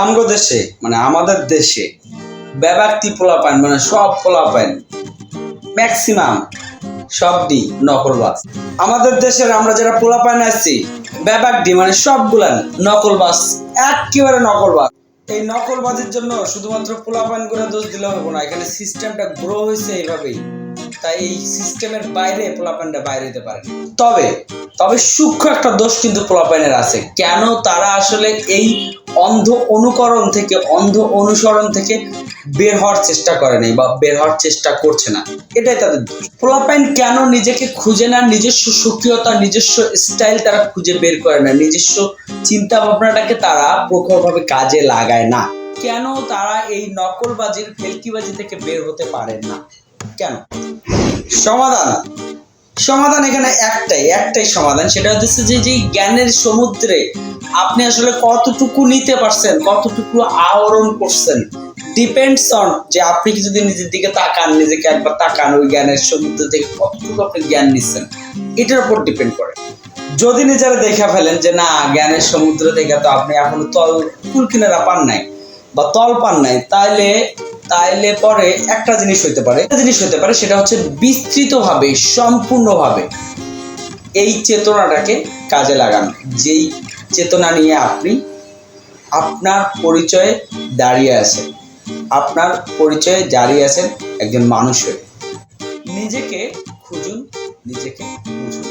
আমগো দেশে মানে আমাদের দেশে ব্যবাক্তি পোলাপাইন মানে সব পোলাপাইন ম্যাক্সিমাম সবটি নকলবাজ। আমাদের দেশের আমরা যারা পোলাপাইন আসছি ব্যাবাকটি মানে সবগুলান নকলবাজ, একেবারে নকলবাজ। এই নকলবাজির জন্য শুধুমাত্র পোলা পোলাপাইন করে দোষ দিলে হবে না, এখানে সিস্টেমটা গ্রো হয়েছে এইভাবেই। তাই এই সিস্টেমের বাইরে পোলাপাইনটা বাইরে যেতে পারে তবে তবে সূক্ষ্ম একটা দোষ কিন্তু পোলাপাইনের আছে। কেন তারা আসলে এই অন্ধ অনুকরণ থেকে, অন্ধ অনুসরণ থেকে বের হওয়ার চেষ্টা করে নাই বা বের হওয়ার চেষ্টা করছে না। এটাই তাদের দোষ। কেন নিজেকে খুঁজে না নিজস্ব সক্রিয়তা, নিজস্ব স্টাইল তারা খুঁজে বের করে না, নিজস্ব চিন্তা ভাবনাটাকে তারা প্রখরভাবে কাজে লাগায় না। কেন তারা এই নকলবাজির, ফেলকিবাজি থেকে বের হতে পারে না? কেন? সমাধান। সমাধান এখানে একটাই একটাই সমাধান। সেটা হচ্ছে যে যে জ্ঞানের সমুদ্রে আপনি আসলে কতটুকু নিতে পারছেন, কতটুকু আহরণ করছেন ডিপেন্ডস অন যে আপনি কি যদি নিজের দিকে তাকান, নিজেকে একবার তাকান, ওই জ্ঞানের সমুদ্র থেকে কতটুকু আপনি জ্ঞান নিচ্ছেন, এটার উপর ডিপেন্ড করে। যদি নিজেরা দেখে ফেলেন যে, না, জ্ঞানের সমুদ্র থেকে তো আপনি এখনও তল কুল কিনারা পান নাই বা তল পান নাই, তাইলে তাইলে পরে একটা জিনিস হইতে পারে। একটা জিনিস হইতে পারে, সেটা হচ্ছে বিস্তৃতভাবে, সম্পূর্ণভাবে এই চেতনাটাকে কাজে লাগান। যেই চেতনা নিয়ে আপনি আপনার পরিচয়ে দাঁড়িয়ে আছেন, আপনার পরিচয়ে দাঁড়িয়ে আছেন একজন মানুষ হয়ে। নিজেকে খুঁজুন, নিজেকে বুঝুন।